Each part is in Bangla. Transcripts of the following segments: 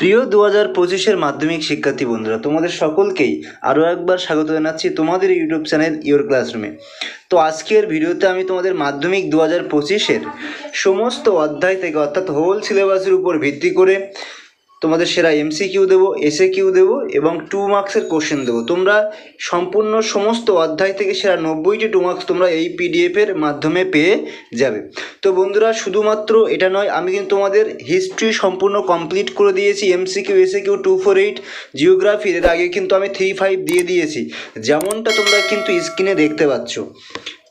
প্রিয় দু হাজার পঁচিশের মাধ্যমিক শিক্ষার্থী বন্ধুরা, তোমাদের সকলকেই আরও একবার স্বাগত জানাচ্ছি তোমাদের ইউটিউব চ্যানেল ইওর ক্লাসরুমে। তো আজকের ভিডিওতে আমি তোমাদের মাধ্যমিক দু হাজার পঁচিশের সমস্ত অধ্যায় থেকে অর্থাৎ হোল সিলেবাসের উপর ভিত্তি করে তোমাদের সেরা এমসি কিউ দেবো এসএ কিউ দেবো এবং টু মার্কসের কোশ্চেন দেবো। তোমরা সম্পূর্ণ সমস্ত অধ্যায় থেকে সেরা নব্বইটি টু মার্কস তোমরা এই পিডিএফের মাধ্যমে পেয়ে যাবে। তো বন্ধুরা, শুধুমাত্র এটা নয়, আমি কিন্তু তোমাদের হিস্ট্রি সম্পূর্ণ কমপ্লিট করে দিয়েছি M C Q S A Q two four eight জিওগ্রাফির এর আগে কিন্তু আমি থ্রি ফাইভ দিয়ে দিয়েছি। যেমনটা তোমরা কিন্তু স্ক্রিনে দেখতে পাচ্ছ।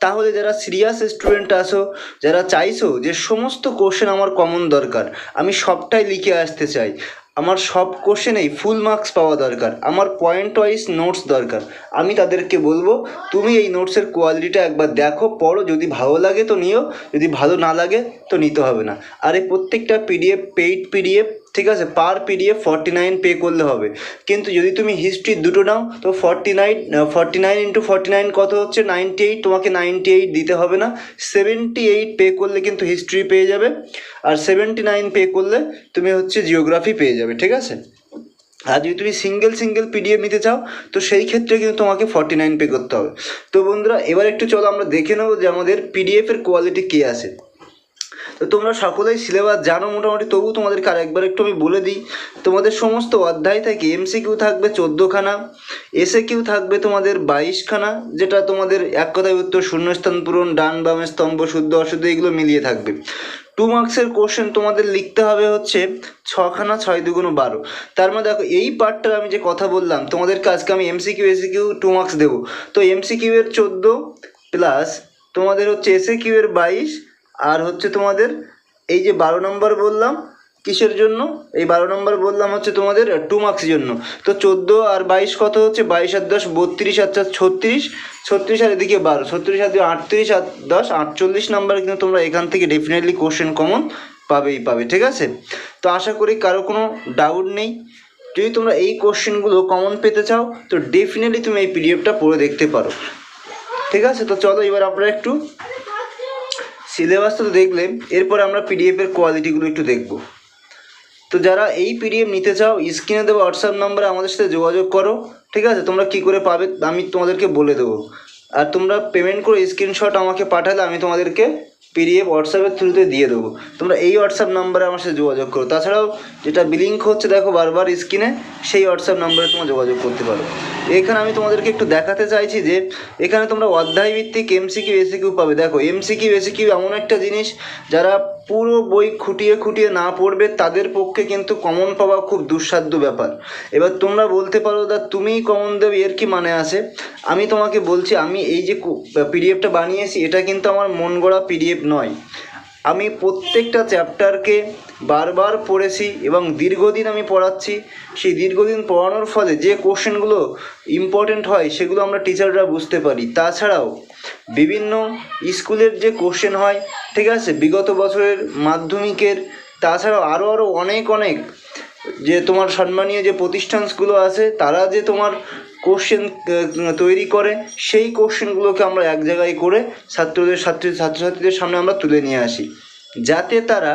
তাহলে যারা সিরিয়াস স্টুডেন্ট আসো যারা চাইছো যে সমস্ত কোশ্চেন আমার কমন দরকার, আমি সবটাই লিখে আসতে চাই। আমার সব কোশ্চেনেই ফুল মার্কস পাওয়া দরকার। আমার পয়েন্ট ওয়াইজ নোটস দরকার। আমি তাদেরকে বলব, তুমি এই নোটসের কোয়ালিটিটা একবার দেখো, পড়ো, যদি ভালো লাগে তো নিও, যদি ভালো না লাগে তো নিতে হবে না। আর এই প্রত্যেকটা পিডিএফ পেইড পিডিএফ ঠিক আছে per PDF forty nine pay করলে হবে। কিন্তু যদি তুমি হিস্ট্রি দুটো নাও, তো forty nine forty nine into forty nine কত হচ্ছে? নাইনটি এইট তোমাকে নাইনটি এইট দিতে হবে না। সেভেন্টি এইট পে করলে কিন্তু হিস্ট্রি পেয়ে যাবে। আর সেভেন্টি নাইন পে করলে তুমি হচ্ছে জিওগ্রাফি পেয়ে যাবে, ঠিক আছে? আর যদি তুমি সিঙ্গেল সিঙ্গেল পিডিএফ নিতে চাও, তো সেই ক্ষেত্রে কিন্তু তোমাকে ফর্টি নাইন পে করতে হবে। তো বন্ধুরা, এবার একটু চলো আমরা দেখে নেব যে আমাদের পিডিএফের কোয়ালিটি কী আছে। তো তোমরা সকলেই সিলেবাস জানো মোটামুটি, তবু তোমাদেরকে আরেকবার একটু আমি বলে দিই, তোমাদের সমস্ত অধ্যায় থেকে এমসিকিউ থাকবে চোদ্দোখানা এসে কিউ থাকবে তোমাদের বাইশখানা, যেটা তোমাদের এক কথায় উত্তর শূন্যস্থান পূরণ, ডান বামে স্তম্ভ, শুদ্ধ, অশুদ্ধ, এগুলো মিলিয়ে থাকবে। টু মার্কসের কোশ্চেন তোমাদের লিখতে হবে হচ্ছে ছখানা ছয় দুগুণ বারো। তার মধ্যে দেখো, এই পার্টটা আমি যে কথা বললাম, তোমাদেরকে আজকে আমি M C Q S A Q two marks দেবো। তো এমসিকিউ এর চোদ্দ প্লাস তোমাদের হচ্ছে এসে কিউ এর বাইশ, আর হচ্ছে তোমাদের এই যে বারো নম্বর বললাম কিসের জন্য? এই বারো নম্বর বললাম হচ্ছে তোমাদের টু মার্কসের জন্য। তো চোদ্দ আর বাইশ কত হচ্ছে? বাইশ আর দশ, বত্রিশ আর চার ছত্রিশ। ছত্রিশ আর এদিকে বারো। ছত্রিশ আর আটত্রিশ আর দশ, আটচল্লিশ নাম্বার কিন্তু তোমরা এখান থেকে ডেফিনেটলি কোশ্চেন কমন পাবেই পাবে, ঠিক আছে? তো আশা করি কারও কোনো ডাউট নেই। যদি তোমরা এই কোশ্চেনগুলো কমন পেতে চাও, তো ডেফিনেটলি তুমি এই পিডিএফটা পড়ে দেখতে পারো। ঠিক আছে? তো চলো এবার আমরা একটু সিলেবাসটা তো দেখলে, এরপরে আমরা পিডিএফের কোয়ালিটিগুলো একটু দেখব। তো যারা এই পিডিএফ নিতে চাও, স্ক্রিনে দেবো হোয়াটসঅ্যাপ নাম্বারে আমাদের সাথে যোগাযোগ করো, ঠিক আছে? তোমরা কী করে পাবে আমি তোমাদেরকে বলে দেবো। আর তোমরা পেমেন্ট করে স্ক্রিনশট আমাকে পাঠালে আমি তোমাদেরকে পিডিএফ হোয়াটসঅ্যাপের থ্রুতে দিয়ে দেবো। তোমরা এই হোয়াটসঅ্যাপ নাম্বারে আমার সাথে যোগাযোগ করো। তাছাড়াও যেটা বিলিঙ্ক হচ্ছে, দেখো বারবার স্ক্রিনে, সেই হোয়াটসঅ্যাপ নাম্বারে তোমরা যোগাযোগ করতে পারো। এখানে আমি তোমাদেরকে একটু দেখাতে চাইছি যে, এখানে তোমরা অধ্যায় ভিত্তিক এমসিকিউ এসিকিউ পাবে। দেখো এমসি এমসিকিউ এসিকিউ এমন একটা জিনিস যারা পুরো বই খুঁটিয়ে খুঁটিয়ে না পড়বে, তাদের পক্ষে কিন্তু কমন পাওয়া খুব দুঃসাধ্য ব্যাপার। এবার তোমরা বলতে পারো, দা তুমিই কমন দেবে, এর কি মানে আছে? আমি তোমাকে বলছি, আমি এই যে পিডিএফটা বানিয়েছি, এটা কিন্তু আমার মন গড়া পিডিএফ নয়। আমি প্রত্যেকটা চ্যাপ্টারকে বারবার পড়েছি এবং দীর্ঘদিন আমি পড়াচ্ছি। সেই দীর্ঘদিন পড়ানোর ফলে যে কোশ্চেনগুলো ইম্পর্টেন্ট হয়, সেগুলো আমরা টিচাররা বুঝতে পারি। তাছাড়াও বিভিন্ন স্কুলের যে কোশ্চেন হয়, ঠিক আছে, বিগত বছরের মাধ্যমিকের, তাছাড়াও আরও আরও অনেক অনেক যে তোমার সম্মানীয় যে প্রতিষ্ঠানগুলো আছে, তারা যে তোমার কোশ্চেন তৈরি করে, সেই কোশ্চেনগুলোকে আমরা এক জায়গায় করে ছাত্রদের, ছাত্রী, ছাত্রছাত্রীদের সামনে আমরা তুলে নিয়ে আসি। যাতে তারা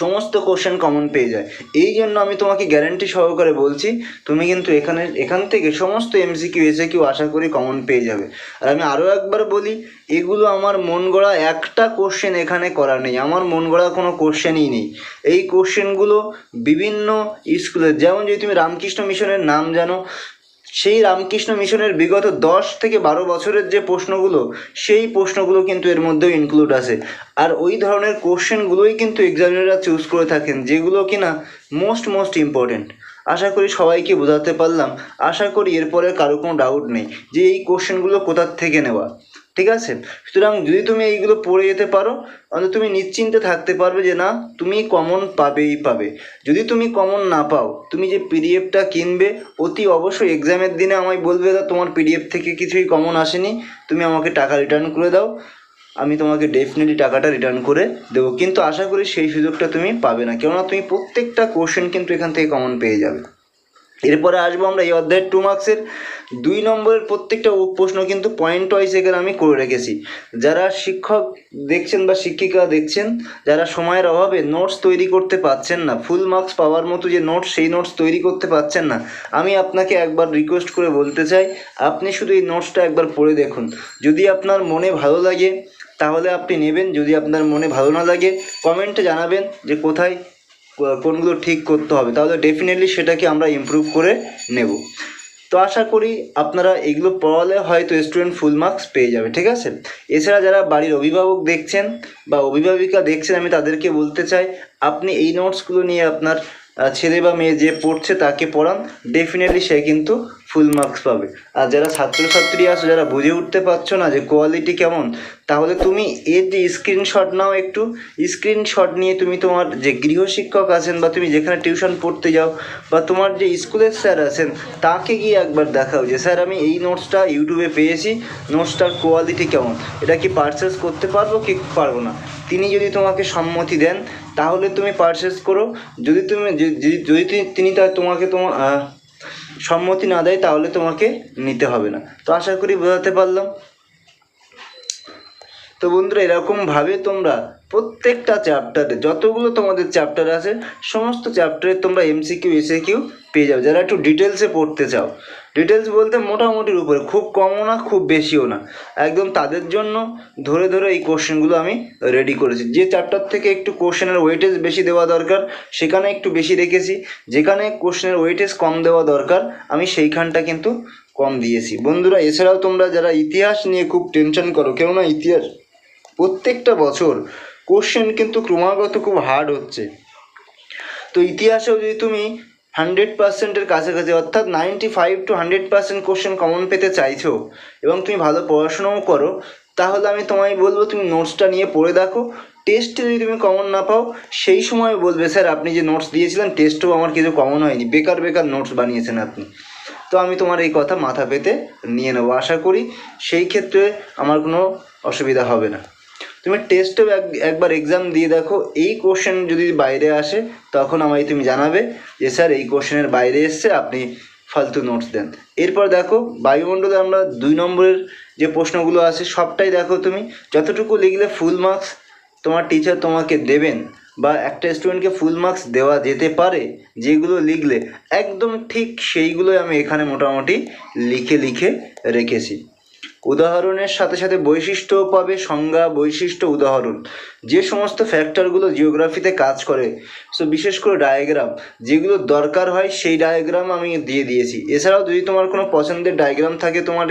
সমস্ত কোশ্চেন কমন পেয়ে যায়। এই জন্য আমি তোমাকে গ্যারান্টি সহকারে বলছি, তুমি কিন্তু এখানে, এখান থেকে সমস্ত এমসিকিউ এসে কিউ আশা করি কমন পেয়ে যাবে। আর আমি আরও একবার বলি, এগুলো আমার মন গড়া একটা কোশ্চেন এখানে করা নেই। আমার মন গড়া কোনো কোশ্চেনই নেই। এই কোশ্চেনগুলো বিভিন্ন স্কুলের যেমন যদি তুমি রামকৃষ্ণ মিশনের নাম জানো সেই রামকৃষ্ণ মিশনের বিগত দশ থেকে বারো বছরের যে প্রশ্নগুলো, সেই প্রশ্নগুলো কিন্তু এর মধ্যেও ইনক্লুড আছে। আর ওই ধরনের কোশ্চেনগুলোই কিন্তু এক্সামিনাররা চুজ করে থাকেন, যেগুলো কিনা মোস্ট মোস্ট ইম্পর্টেন্ট আশা করি সবাইকে বোঝাতে পারলাম। আশা করি এরপরে কারও কোনো ডাউট নেই যে এই কোশ্চেনগুলো কোথার থেকে নেওয়া। ঠিক আছে? সুতরাং যদি তুমি এইগুলো পড়ে যেতে পারো, অন্তত তুমি নিশ্চিন্তে থাকতে পারবে যে না, তুমি কমন পাবেই পাবে। যদি তুমি কমন না পাও, তুমি যে পিডিএফটা কিনবে, অতি অবশ্যই এক্সামের দিনে আমায় বলবে দা তোমার পিডিএফ থেকে কিছুই কমন আসেনি, তুমি আমাকে টাকা রিটার্ন করে দাও। আমি তোমাকে ডেফিনেটলি টাকাটা রিটার্ন করে দেবো। কিন্তু আশা করি সেই সুযোগটা তুমি পাবে না। কেননা তুমি প্রত্যেকটা কোশ্চেন কিন্তু এখান থেকে কমন পেয়ে যাবে। এরপরে আসব আমরা এই অধ্যায়ের টু মার্কসের দুই নম্বরের প্রত্যেকটা প্রশ্ন কিন্তু পয়েন্ট ওয়াইজ এখানে আমি করে রেখেছি। যারা শিক্ষক দেখছেন বা শিক্ষিকা দেখছেন, যারা সময়ের অভাবে নোটস তৈরি করতে পারছেন না ফুল মার্কস পাওয়ার মতো যে নোটস সেই নোটস তৈরি করতে পারছেন না, আমি আপনাকে একবার রিকোয়েস্ট করে বলতে চাই, আপনি শুধু এই নোটসটা একবার পড়ে দেখুন। যদি আপনার মনে ভালো লাগে, তাহলে আপনি নেবেন। যদি আপনার মনে ভালো না লাগে কমেন্টে জানাবেন যে কোথায় কোনগুলো ঠিক করতে হবে, তাহলে ডেফিনেটলি সেটাকে আমরা ইম্প্রুভ করে নেব। তো আশা করি আপনারা এগুলো পড়ালে হয়তো স্টুডেন্ট ফুল মার্কস পেয়ে যাবে, ঠিক আছে? এছাড়া যারা বাড়ির অভিভাবক দেখছেন বা অভিভাবিকা দেখছেন, আমি তাদেরকে বলতে চাই, আপনি এই নোটসগুলো নিয়ে আপনার ছেলে বা মেয়ে যে পড়ছে তাকে পড়ান ডেফিনেটলি সে কিন্তু ফুল মার্কস পাবে। আর যারা ছাত্রছাত্রী আছো, যারা বুঝে উঠতে পারছ না যে কোয়ালিটি কেমন, তাহলে তুমি এর যে স্ক্রিনশট নাও একটু। স্ক্রিনশট নিয়ে তুমি তোমার যে গৃহশিক্ষক আছেন বা তুমি যেখানে টিউশন পড়তে যাও বা তোমার যে স্কুলের স্যার আছেন, তাকে গিয়ে একবার দেখাও যে, স্যার, আমি এই নোটসটা ইউটিউবে পেয়েছি নোটসটার কোয়ালিটি কেমন? এটা কি পারচেস করতে পারব কি পারব না? তিনি যদি তোমাকে সম্মতি দেন, তাহলে তুমি পারচেস করো। যদি তুমি, যদি- তিনি- তা তোমাকে তোমার সম্মতি না দেয় তাহলে তোমাকে নিতে হবে না। তো আশা করি বোঝাতে পারলাম। তো বন্ধুরা, এরকমভাবে তোমরা প্রত্যেকটা চ্যাপ্টারে যতগুলো তোমাদের চ্যাপ্টার আছে, সমস্ত চ্যাপ্টারে তোমরা এমসিকিউ এসে কিউ পেয়ে যাও। যারা একটু ডিটেলসে পড়তে চাও ডিটেলস বলতে মোটামুটির উপরে, খুব কমও না, খুব বেশিও না। একদম তাদের জন্য ধরে ধরে এই কোশ্চেনগুলো আমি রেডি করেছি। যে চ্যাপ্টার থেকে একটু কোশ্চেনের ওয়েটেজ বেশি দেওয়া দরকার, সেখানে একটু বেশি রেখেছি। যেখানে কোশ্চেনের ওয়েটেজ কম দেওয়া দরকার, আমি সেইখানটা কিন্তু কম দিয়েছি। বন্ধুরা, এছাড়াও তোমরা যারা ইতিহাস নিয়ে খুব টেনশন করো, কেননা ইতিহাস প্রত্যেকটা বছর কোশ্চেন কিন্তু ক্রমাগত খুব হার্ড হচ্ছে। তো ইতিহাসেও যদি তুমি হান্ড্রেড পার্সেন্টের কাছাকাছি, অর্থাৎ ninety five to hundred percent question common পেতে চাইছো এবং তুমি ভালো পড়াশোনাও করো, তাহলে আমি তোমায় বলব তুমি নোটসটা নিয়ে পড়ে দেখো। টেস্টে যদি তুমি কমন না পাও, সেই সময় বলবে, স্যার, আপনি যে নোটস দিয়েছিলেন টেস্টও আমার কিছু কমন হয়নি। বেকার বেকার নোটস বানিয়েছেন আপনি। তো আমি তোমার এই কথা মাথা পেতে নিয়ে নেব। আশা করি সেই ক্ষেত্রে আমার কোনো অসুবিধা হবে না। তুমি টেস্টেও এক একবার এক্সাম দিয়ে দেখো, এই কোশ্চেন যদি বাইরে আসে, তখন আমায় তুমি জানাবে যে, স্যার, এই কোশ্চেনের বাইরে এসছে, আপনি ফালতু নোটস দেন। এরপর দেখো, বায়ুমণ্ডলে আমরা দুই নম্বরের যে প্রশ্নগুলো আছে, সবটাই দেখো তুমি। যতটুকু লিখলে ফুল মার্কস তোমার টিচার তোমাকে দেবেন, বা একটা স্টুডেন্টকে ফুল মার্কস দেওয়া যেতে পারে, যেগুলো লিখলে, একদম ঠিক সেইগুলোই আমি এখানে মোটামুটি লিখে লিখে রেখেছি। উদাহরণের সাথে সাথে বৈশিষ্ট্যও পাবে সংজ্ঞা, বৈশিষ্ট্য, উদাহরণ। যে সমস্ত ফ্যাক্টরগুলো জিওগ্রাফিতে কাজ করে সো বিশেষ করে ডায়াগ্রাম, যেগুলো দরকার হয় সেই ডায়াগ্রাম আমি দিয়ে দিয়েছি। এছাড়াও যদি তোমার কোনো পছন্দের ডায়াগ্রাম থাকে, তোমার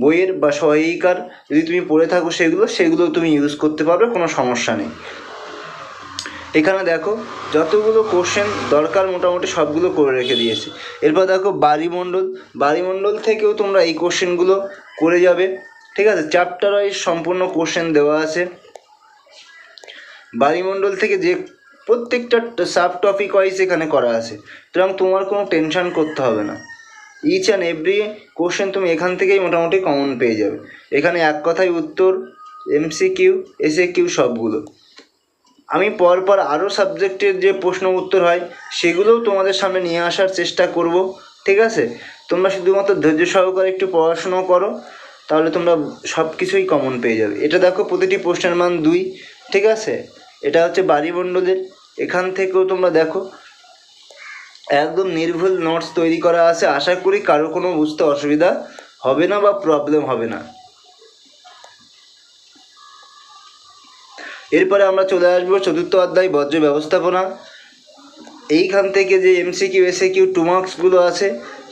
বইয়ের বা সহায়িকার যদি তুমি পড়ে থাকো সেগুলো সেগুলো তুমি ইউজ করতে পারবে, কোনো সমস্যা নেই। এখানে দেখো, যতগুলো কোশ্চেন দরকার মোটামুটি সবগুলো করে রেখে দিয়েছি। এরপর দেখো বাড়িমণ্ডল। বাড়িমণ্ডল থেকেও তোমরা এই কোশ্চেনগুলো করে যাবে। ঠিক আছে? চ্যাপ্টার ওয়াইজ সম্পূর্ণ কোশ্চেন দেওয়া আছে। বাড়িমণ্ডল থেকে যে প্রত্যেকটা সাব টপিক ওয়াইজ এখানে করা আছে। সুতরাং তোমার কোনো টেনশন করতে হবে না। ইচ অ্যান্ড এভরি কোশ্চেন তুমি এখান থেকেই মোটামুটি কমন পেয়ে যাবে। এখানে এক কথায় উত্তর এমসিকিউ এসএ কিউ সবগুলো। আমি পরপর আরও সাবজেক্টের যে প্রশ্ন উত্তর হয়, সেগুলোও তোমাদের সামনে নিয়ে আসার চেষ্টা করব। ঠিক আছে? তোমরা শুধুমাত্র ধৈর্য সহকারে একটু পড়াশুনো করো, তাহলে তোমরা সব কিছুই কমন পেয়ে যাবে। এটা দেখো প্রতিটি প্রশ্নের মান দুই, ঠিক আছে? এটা হচ্ছে বাড়িমণ্ডলের, এখান থেকেও তোমরা দেখো, একদম নির্ভুল নোটস তৈরি করা আছে। আশা করি কারও কোনো বুঝতে অসুবিধা হবে না বা প্রবলেম হবে না। এরপরে আমরা চলে আসব চতুর্থ অধ্যায় বর্জ্য ব্যবস্থাপনা। এইখান থেকে যে এমসিকিউ এসে কিউ টু মার্কসগুলো আছে,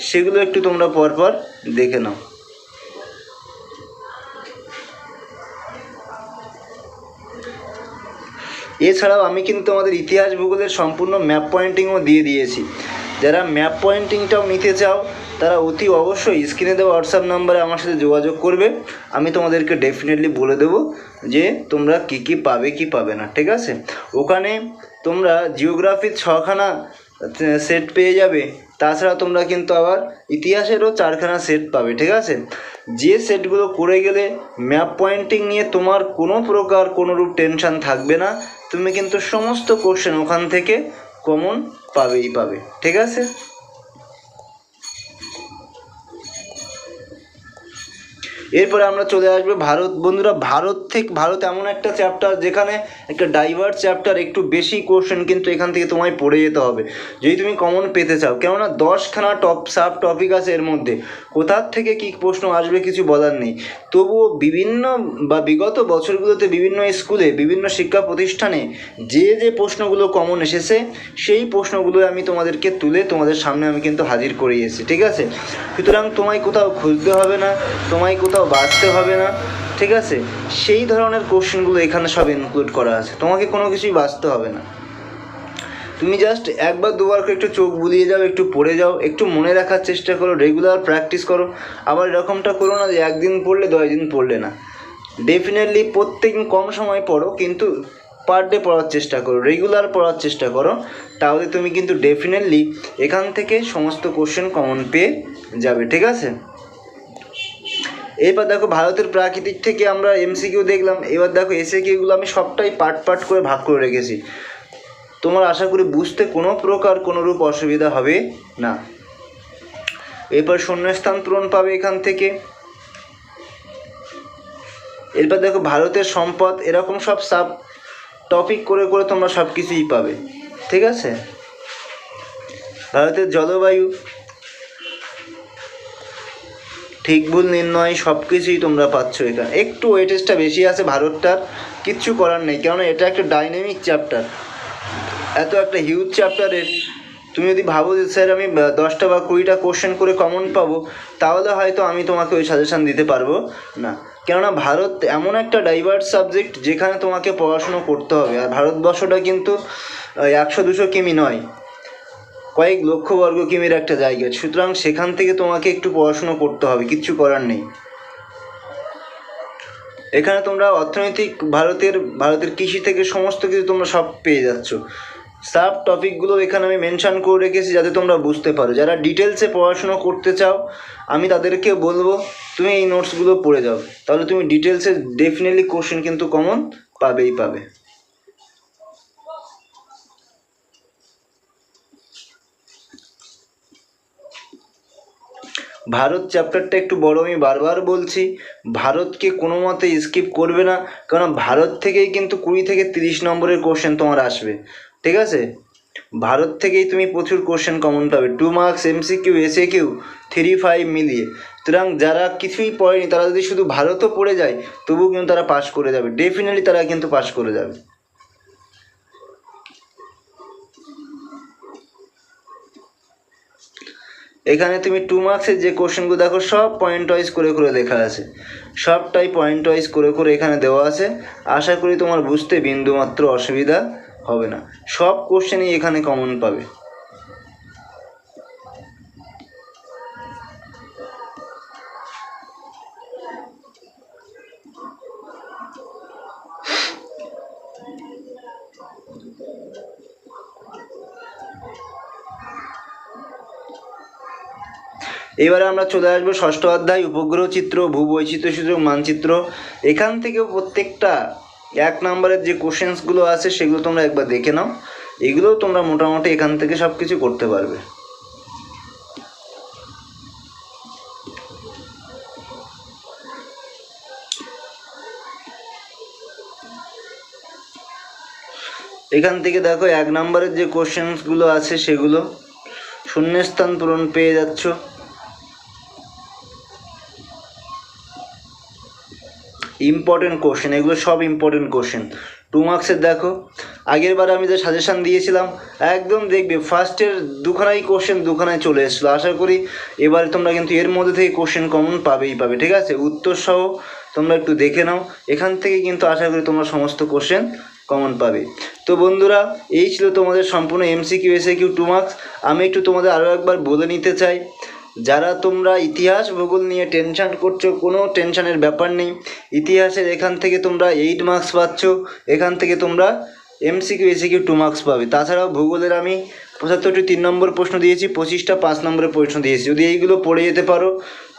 সেগুলো একটু তোমরা পরপর দেখে নাও। এছাড়াও আমি কিন্তু তোমাদের ইতিহাস ভূগোলের সম্পূর্ণ ম্যাপ পয়েন্টিংও দিয়ে দিয়েছি। যারা ম্যাপ পয়েন্টিংটাও নিতে চাও তারা অতি অবশ্যই স্ক্রিনে দেওয়া হোয়াটসঅ্যাপ নাম্বারে আমার সাথে যোগাযোগ করবে। আমি তোমাদেরকে ডেফিনেটলি বলে দেবো যে তোমরা কী কী পাবে, কি পাবে না, ঠিক আছে? ওখানে তোমরা জিওগ্রাফির ছখানা সেট পেয়ে যাবে। তাছাড়া তোমরা কিন্তু আবার ইতিহাসেরও চারখানা সেট পাবে, ঠিক আছে? যে সেটগুলো করে গেলে ম্যাপ পয়েন্টিং নিয়ে তোমার কোনো প্রকার কোনোরূপ টেনশন থাকবে না। তুমি কিন্তু সমস্ত কোশ্চেন ওখান থেকে কমন পাবেই পাবে, ঠিক আছে? এরপরে আমরা চলে আসবে ভারত। বন্ধুরা, ভারত থেকে ভারত এমন একটা চ্যাপ্টার যেখানে একটা ডাইভার্স চ্যাপ্টার একটু বেশি কোশ্চেন কিন্তু এখান থেকে তোমায় পড়ে যেতে হবে। যদি তুমি কমন পেতে চাও, কেননা দশখানা টপ সাব টপিক আছে এর মধ্যে। কোথার থেকে কী প্রশ্ন আসবে কিছু বলার নেই। তবুও বিভিন্ন বা বিগত বছরগুলোতে বিভিন্ন স্কুলে বিভিন্ন শিক্ষা প্রতিষ্ঠানে যে যে প্রশ্নগুলো কমন এসেছে, সেই প্রশ্নগুলো আমি তোমাদেরকে তুলে তোমাদের সামনে আমি কিন্তু হাজির করে এসেছি, ঠিক আছে? সুতরাং তোমায় কোথাও খুঁজতে হবে না, তোমায় কোথাও বাঁচতে হবে না, ঠিক আছে? সেই ধরনের কোশ্চেনগুলো এখানে সব ইনক্লুড করা আছে। তোমাকে কোনো কিছুই বাঁচতে হবে না। তুমি জাস্ট একবার দুবার করে একটু চোখ বুলিয়ে যাও, একটু পড়ে যাও, একটু মনে রাখার চেষ্টা করো রেগুলার প্র্যাকটিস করো। আবার এরকমটা করো না যে একদিন পড়লে দশ দিন পড়লে না। ডেফিনেটলি প্রত্যেক কম সময় পড়ো, কিন্তু পার ডে পড়ার চেষ্টা করো রেগুলার পড়ার চেষ্টা করো। তাহলে তুমি কিন্তু ডেফিনেটলি এখান থেকে সমস্ত কোশ্চেন কমন পেয়ে যাবে, ঠিক আছে? এবার দেখো ভারতের প্রাকৃতিক থেকে আমরা এমসিকিউ দেখলাম, এবার দেখো এসে কিউগুলো আমি সবটাই পার্ট পার্ট করে ভাগ করে রেখেছি। তোমার আশা করি বুঝতে কোনো প্রকার কোনো রূপ অসুবিধা হবে না। এরপর শূন্যস্থান পূরণ পাবে এখান থেকে। এরপর দেখো ভারতের সম্পদ, এরকম সব সাব টপিক করে করে তোমরা সব কিছুই পাবে। ঠিক আছে? ভারতের জলবায়ু ঠিক ভুল নির্ণয় সব কিছুই তোমরা পাচ্ছ এখানে একটু ওয়েটেজটা বেশি আছে ভারতটার, কিচ্ছু করার নেই, কেননা এটা একটা ডাইনামিক চ্যাপ্টার এত একটা হিউজ চ্যাপ্টারের তুমি যদি ভাবো যে, স্যার, আমি দশটা বা কুড়িটা কোশ্চেন করে কমন পাবো তাহলে হয়তো আমি তোমাকে ওই সাজেশান দিতে পারব না। কেননা ভারত এমন একটা ডাইভার্স সাবজেক্ট যেখানে তোমাকে পড়াশুনো করতে হবে। আর ভারতবর্ষটা কিন্তু একশো দুশো কিমি নয়। কয়েক লক্ষ বর্গ কিমির একটা জায়গা। সুতরাং সেখান থেকে তোমাকে একটু পড়াশুনো করতে হবে, কিচ্ছু করার নেই। এখানে তোমরা অর্থনৈতিক ভারতের ভারতের কৃষি থেকে সমস্ত কিছু তোমরা সব পেয়ে যাচ্ছ। সাব টপিকগুলো এখানে আমি মেনশন করে রেখেছি যাতে তোমরা বুঝতে পারো। যারা ডিটেলসে পড়াশুনো করতে চাও, আমি তাদেরকে বলব, তুমি এই নোটসগুলো পড়ে যাও। তাহলে তুমি ডিটেলসে ডেফিনেটলি কোশ্চেন কিন্তু কমন পাবেই পাবে। ভারত চ্যাপ্টারটা একটু বড়, আমি বারবার বলছি, ভারতকে কোনো মতে স্কিপ করবে না কারণ ভারত থেকেই কিন্তু কুড়ি থেকে তিরিশ নম্বরের কোশ্চেন তোমার আসবে, ঠিক আছে? ভারত থেকেই তুমি প্রচুর কোশ্চেন কমন পাবে two marks M C Q S A Q three five মিলিয়ে। সুতরাং যারা কিছুই পড়েনি, তারা যদি শুধু ভারতও পড়ে যায়, তবুও কিন্তু তারা পাশ করে যাবে ডেফিনেটলি তারা কিন্তু পাশ করে যাবে। এখানে তুমি টু মার্কসের যে কোশ্চেনগুলো দেখো, সব পয়েন্ট ওয়াইজ করে করে লেখা আছে। সবটাই পয়েন্ট ওয়াইজ করে করে এখানে দেওয়া আছে। আশা করি তোমার বুঝতে বিন্দুমাত্র অসুবিধা হবে না। সব কোশ্চেনই এখানে কমন পাবে। এবারে আমরা চলে আসব ষষ্ঠ অধ্যায়, উপগ্রহ চিত্র, ভূবৈচিত্র্য সূচক মানচিত্র। এখান থেকেও প্রত্যেকটা এক নম্বরের যে কোশ্চেন্সগুলো আছে, সেগুলো তোমরা একবার দেখে নাও। এগুলোও তোমরা মোটামুটি এখান থেকে সব কিছু করতে পারবে। এখান থেকে দেখো এক নম্বরের যে কোশ্চেন্সগুলো আছে, সেগুলো শূন্যস্থান পূরণ পেয়ে যাচ্ছ। ইম্পর্টেন্ট কোশ্চেন এগুলো সব ইম্পর্টেন্ট কোশ্চেন টু মার্কসের দেখো। আগের বার আমি যে সাজেশান দিয়েছিলাম, একদম দেখবে ফার্স্টের দুখানাই কোশ্চেন দুখানায় চলে এসেছিল। আশা করি এবারে তোমরা কিন্তু এর মধ্যে থেকে কোশ্চেন কমন পাবেই পাবে, ঠিক আছে? উত্তর সহ তোমরা একটু দেখে নাও। এখান থেকে কিন্তু আশা করি তোমরা সমস্ত কোশ্চেন কমন পাবে। তো বন্ধুরা, এই ছিল তোমাদের সম্পূর্ণ এমসিকিউ এসে কিউ টু মার্কস আমি একটু তোমাদের আরও একবার বলে নিতে চাই। যারা তোমরা ইতিহাস ভূগোল নিয়ে টেনশন করছ, কোনো টেনশনের ব্যাপার নেই। ইতিহাসের এখান থেকে তোমরা এইট মার্কস পাচ্ছ, এখান থেকে তোমরা এমসিকিউ এসিকিউ টু মার্কস পাবে। তাছাড়াও ভূগোলের আমি পঁচাত্তরটি তিন নম্বর প্রশ্ন দিয়েছি, পঁচিশটা পাঁচ নম্বরের প্রশ্ন দিয়েছি। যদি এইগুলো পড়ে যেতে পারো,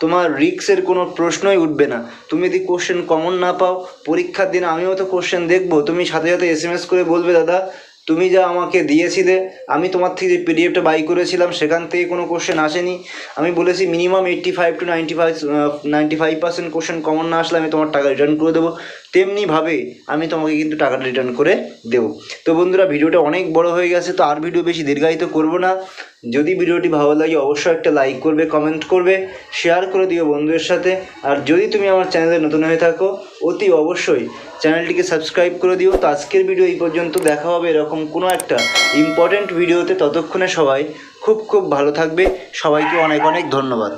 তোমার রিক্সের কোনো প্রশ্নই উঠবে না। তুমি যদি কোশ্চেন কমন না পাও, পরীক্ষার দিন আমিও তো কোশ্চেন দেখব। তুমি সাথে সাথে এস এম এস করে বলবে, দাদা তুমি যা আমাকে দিয়েছিলে, আমি তোমার থেকে যে পিডিএফটা বাই করেছিলাম, সেখান থেকে কোনো কোশ্চেন আসেনি। আমি বলেছি minimum eighty five to ninety five ninety five percent question common না আসলে আমি তোমার টাকা রিটার্ন করে দেবো। তেমনিভাবে আমি তোমাকে কিন্তু টাকাটা রিটার্ন করে দেবো। তো বন্ধুরা, ভিডিওটা অনেক বড় হয়ে গেছে, তো আর ভিডিও বেশি দীর্ঘায়িত করব না। যদি ভিডিওটি ভালো লাগে, অবশ্যই একটা লাইক করবে কমেন্ট করবে শেয়ার করে দিও বন্ধুদের সাথে। আর যদি তুমি আমার চ্যানেলে নতুন হয়ে থাকো অতি অবশ্যই চ্যানেলটিকে সাবস্ক্রাইব করে দিও। তো আজকের ভিডিও এই পর্যন্ত। দেখা হবে এরকম কোনো একটা ইম্পর্ট্যান্ট ভিডিওতে ততক্ষণে সবাই খুব খুব ভালো থাকবে। সবাইকে অনেক অনেক ধন্যবাদ।